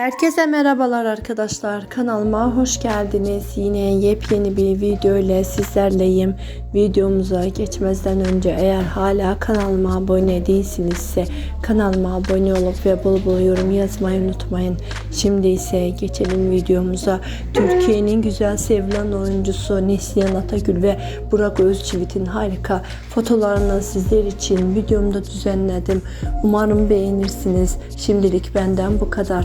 Herkese merhabalar arkadaşlar. Kanalıma hoş geldiniz. Yine yepyeni bir video ile sizlerleyim. Videomuza geçmezden önce eğer hala kanalıma abone değilsinizse kanalıma abone olup ve bol bol yorum yazmayı unutmayın. Şimdi ise geçelim videomuza. Türkiye'nin güzel sevilen oyuncusu Neslihan Atagül ve Burak Özçivit'in harika fotolarını sizler için videomda düzenledim. Umarım beğenirsiniz. Şimdilik benden bu kadar.